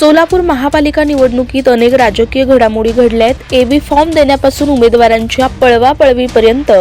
सोलापूर महापालिका निवडणुकीत अनेक राजकीय घडामोडी घडल्या आहेत एबी फॉर्म देण्यापासून उमेदवारांच्या पळवापळवीपर्यंत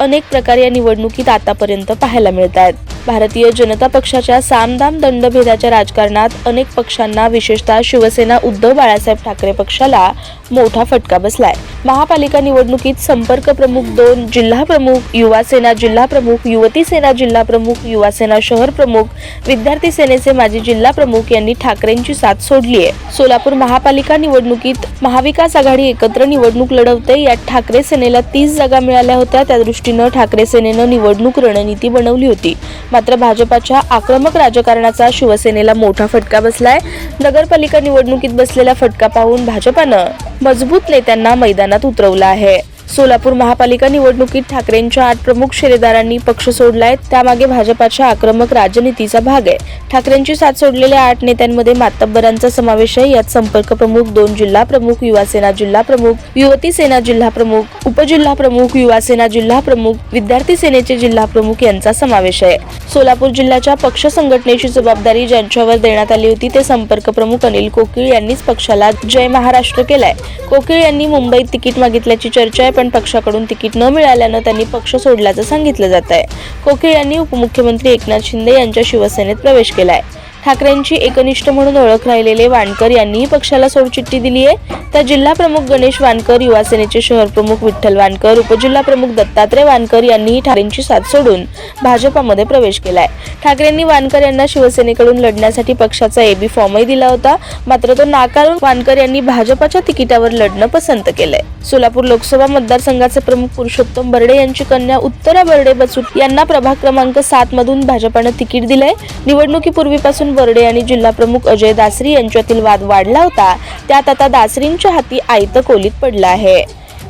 अनेक प्रकार या निवडणुकीत आतापर्यंत पाहायला मिळत आहेत भारतीय जनता पक्षाच्या सामदाम दंडभेदाच्या राजकारणात अनेक पक्षांना विशेषतः शिवसेना उद्धव बाळासाहेब ठाकरे पक्षाला मोठा फटका बसलाय. महापालिका निवडणुकीत संपर्क प्रमुख दोन जिल्हा प्रमुख युवा सेना जिल्हा प्रमुख युवती सेना जिल्हा प्रमुख युवा सेना शहर प्रमुख विद्यार्थी सेनेचे माजी जिल्हा प्रमुख यांनी ठाकरेंची साथ सोडली आहे. सोलापूर महापालिका निवडणुकीत महाविकास आघाडी एकत्र निवडणूक लढवते. यात ठाकरे सेनेला तीस जागा मिळाल्या होत्या. त्या दृष्टीनं ठाकरे सेनेनं निवडणूक रणनीती बनवली होती. मात्र भाजपाच्या आक्रमक राजकारणाचा शिवसेनेला मोठा फटका बसलाय. नगरपालिका निवडणुकीत बसलेला फटका पाहून भाजपानं मजबूत नेत्यांना मैदानात उतरवलं आहे. सोलापूर महापालिका निवडणुकीत ठाकरेंच्या आठ प्रमुख शेरेदारांनी पक्ष सोडलाय. त्यामागे भाजपाच्या आक्रमक राजनीतीचा भाग आहे. ठाकरेंची साथ सोडलेल्या आठ नेत्यांमध्ये मातब्बरांचा समावेश आहे. यात संपर्क प्रमुख दोन जिल्हा प्रमुख युवासेना जिल्हा प्रमुख युवती सेना जिल्हा प्रमुख उपजिल्हा प्रमुख युवासेना जिल्हा प्रमुख विद्यार्थी सेनेचे जिल्हा प्रमुख यांचा समावेश आहे. सोलापूर जिल्ह्याच्या पक्ष संघटनेची जबाबदारी ज्यांच्यावर देण्यात आली होती ते संपर्क प्रमुख अनिल कोकीळ यांनीच पक्षाला जय महाराष्ट्र केलाय. कोकीळ यांनी मुंबईत तिकीट मागितल्याची चर्चा आहे. पण पक्षाकडून तिकीट न मिळाल्यानं त्यांनी पक्ष सोडल्याचं सांगितलं जात आहे कोकीळ यांनी उपमुख्यमंत्री एकनाथ शिंदे यांच्या शिवसेनेत प्रवेश केलाय. ठाकरेंची एकनिष्ठ म्हणून ओळख राहिलेले वानकर यांनीही पक्षाला सोडचिठ्ठी दिली आहे तर जिल्हा प्रमुख गणेश वानकर युवा सेनेचे शहर प्रमुख विठ्ठल वानकर उपजिल्हा प्रमुख दत्तात्रय वानकर यांनीही ठाकरेंची साथ सोडून भाजपामध्ये प्रवेश केलाय. ठाकरेंनी वानकर यांना शिवसेनेकडून लढण्यासाठी पक्षाचा एबी फॉर्मही दिला होता. मात्र तो नाकारून वानकर यांनी भाजपाच्या तिकिटावर लढणं पसंत केलंय. सोलापूर लोकसभा मतदारसंघाचे प्रमुख पुरुषोत्तम बर्डे यांची कन्या उत्तरा बर्डे बचूट यांना प्रभाग क्रमांक सात मधून भाजपानं तिकीट दिलंय. निवडणुकीपूर्वीपासून बर्डे आणि जिल्हाप्रमुख अजय दासरी यांच्यातील वाद वाढला होता त्यात आता दासरींच्या हाती आयत कोलीत पडलं आहे.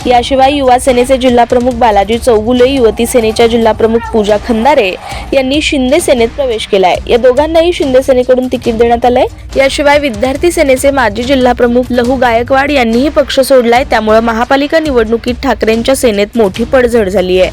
याशिवाय युवा सेनेचे जिल्हाप्रमुख बालाजी चौगुले युवती सेनेच्या जिल्हाप्रमुख पूजा खंदारे यांनी शिंदे सेनेत प्रवेश केलाय. या दोघांनाही शिंदे सेनेकडून तिकीट देण्यात आलंय. याशिवाय विद्यार्थी सेनेचे माजी जिल्हाप्रमुख लहू गायकवाड यांनीही पक्ष सोडलाय त्यामुळे महापालिका निवडणुकीत ठाकरेंच्या सेनेत मोठी पडझड झाली आहे